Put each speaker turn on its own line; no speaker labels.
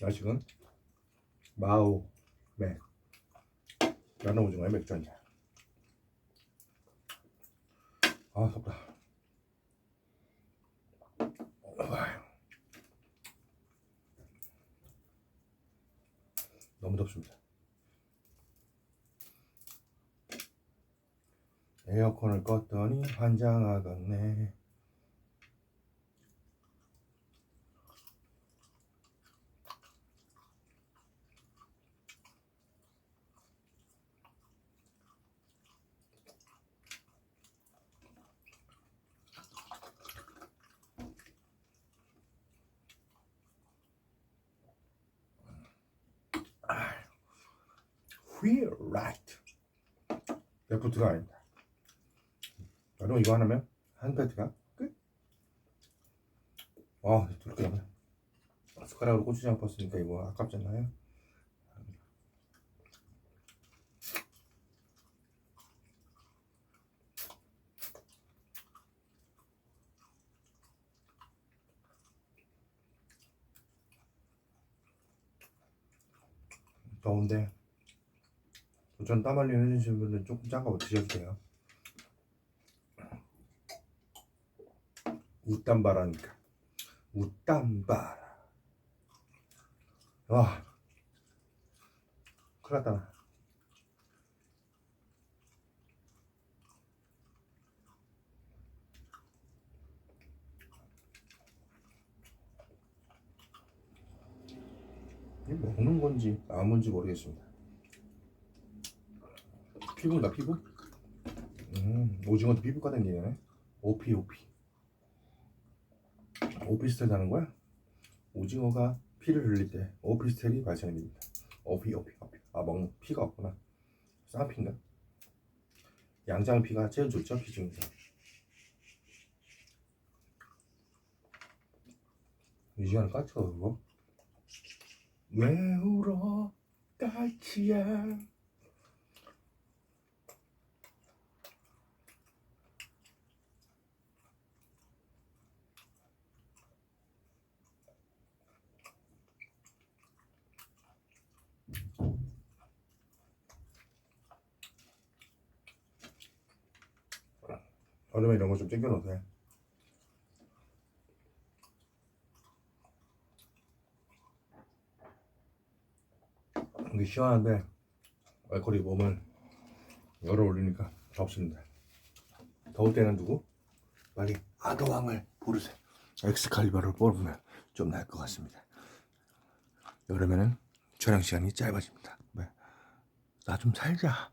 야식은 마우 맥 연어 오징어의 맥주 한잔 아 덥다. 아, 너무 덥습니다. 에어컨을 껐더니 환장하겠네 Right. 레프트가 아닙니다. 여러분 이거 하나면 한 패트가 끝. 아, 그렇게 하면 숟가락으로 고추장 뻗으니까 이거 아깝잖아요. 더운데 도 전 땀 흘리는 해주시는 분은 조금 작아 드셔도 돼요. 웃담바라니까. 웃담바라. 와. 큰일 났다, 나. 먹는 건지 안 뭔지 모르겠습니다. 피부인가 피부? 음, 오징어도 피부과 댕기네. 오피 오피. 오피스텔 하는 거야? 오징어가 피를 흘릴 때 오피스텔이 발생이 됩니다. 오피 오피 오피. 아 먹는 피가 없구나. 쌍피인가? 양장 피가 제일 좋죠 피 중에서. 이 시간에 까쳐 그거? 왜 울어 까치야? 얼음에 이런 거 좀 챙겨 놓으세요. 이게 시원한데 알코올이 몸을 열어 올리니까 덥습니다. 더울 때는 누구? 빨리 아더왕을 부르세요. 엑스칼리버를 뽑으면 좀 나을 것 같습니다. 여름에는 촬영 시간이 짧아집니다. 네. 나좀 살자.